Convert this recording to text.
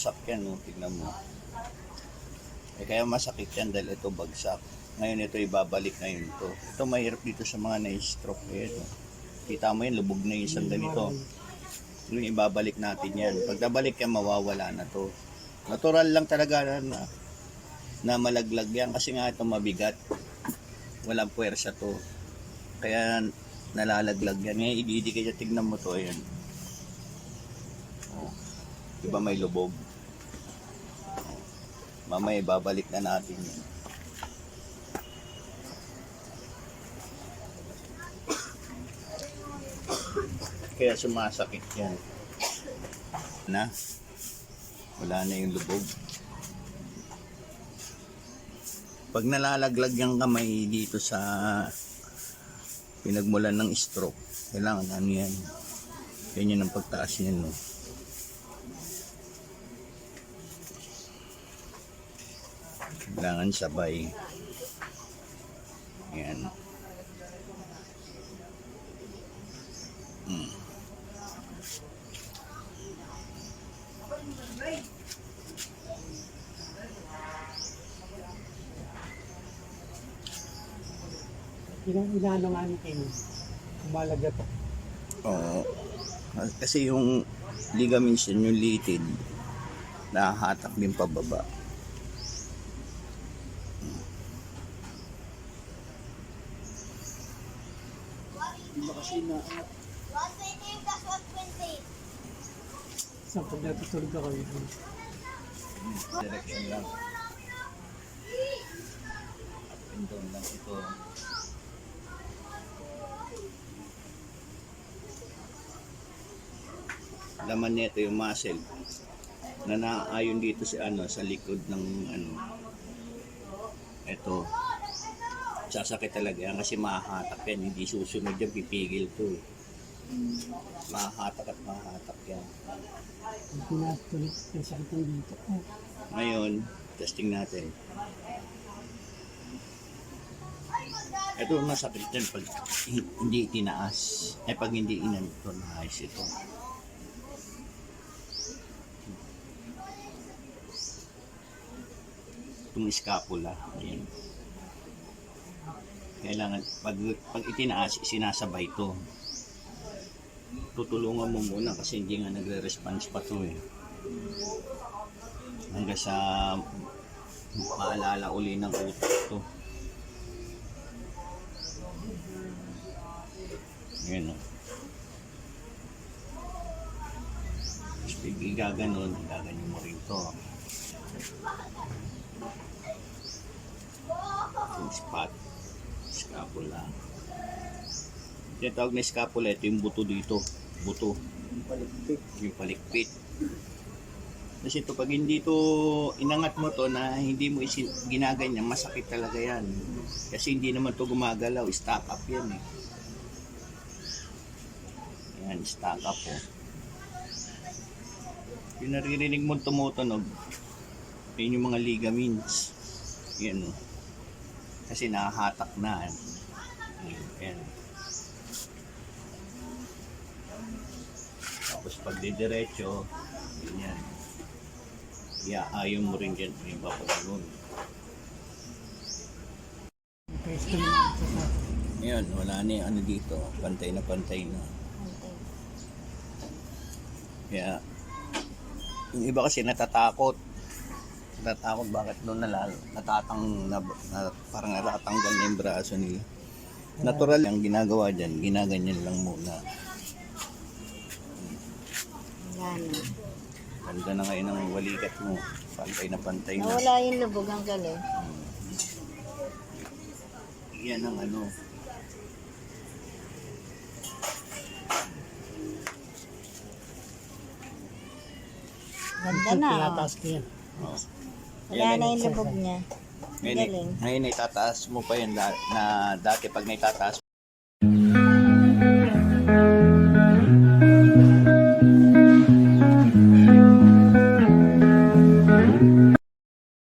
bagsak yan, no? tignan mo. Eh, kaya masakit yan dahil ito bagsak. Ngayon ito ibabalik ngayon to. Ito mahirap dito sa mga na-stroke. Ayan, no? Kita mo yan, lubog na yung isang ganito. Yung ibabalik natin yan. Pag nabalik yan, mawawala na to. Natural lang talaga na, na, na malaglag yan kasi nga ito mabigat. Walang puwersa to. Kaya nalalaglag yan. Ngayon, ididikit niya, tignan mo to. Ayan. Oh. Diba may lubog? Mamaya babalik na natin yan. Kaya sumasakit yan. Na? Wala na yung lubog. Pag nalalaglag yung kamay dito sa pinagmulan ng stroke, kailangan ano yan. Yan yun ang pagtaas niyan, no? Kailangan sabay. Yan. Hmm. Ilang inano nga ni King. Umalagat. Oo. Kasi yung ligaments yun, yung litid, nahahatak din pababa. Di ba kasi na... Isang pag natutulog ako yun. Direction lang. Up and down lang ito. Laman nito yung muscle na naayon dito sa ano sa likod ng ano ito sasakit talaga yan kasi mahahatak yan hindi susunod yan pipigil to eh. mahahatak at mahahatak yan Pag ng dito. Oh, Ngayon, testing natin. Ito masakit yan pag hi- hindi tinaas. Eh pag hindi inanto na ayos ito. Itong scapula. Ayan. Kailangan, pag, pag itinaas, sinasabay ito. Tutulungan mo muna kasi hindi nga nagre-response pa to eh hanggang sa maalala uli ng utak to. Yan o. Tapos pag igaganon, igaganon mo rin to. Spot. Scapula. Yung tawag na scapula, ito yung buto dito. Buto. Yung palikpit. Kasi ito, pag hindi to inangat mo to na hindi mo isin, ginaganyan, masakit talaga yan. Kasi hindi naman to gumagalaw, stock up yan eh. Yan, stock up po. Yung naririnig mo tumutunog, yun yung mga ligaments. Yan o. Kasi nahahatak na. Yan. yan. Tapos pag didiretso, ganyan. Iaayon mo rin dyan yung sa... Ngayon, wala na yung ano dito. Pantay na pantay na. Kaya, yung iba kasi natatakot. Natatakot bakit doon nalal, natatang, na, na, parang natatanggal na yung braso nila. Natural yung ginagawa dyan, ginaganyan lang muna. Yan. Ganda na ngayon ang walikat mo. Pantay na pantay na. Nawala yung lubog ang galing. Yan ang ano. Ganda na. oh. Tinataas ko yan. Oh. Wala na yung lubog niya. Ngayon, Galing. ngayon itataas mo pa yun na, na dati pag naitataas mo.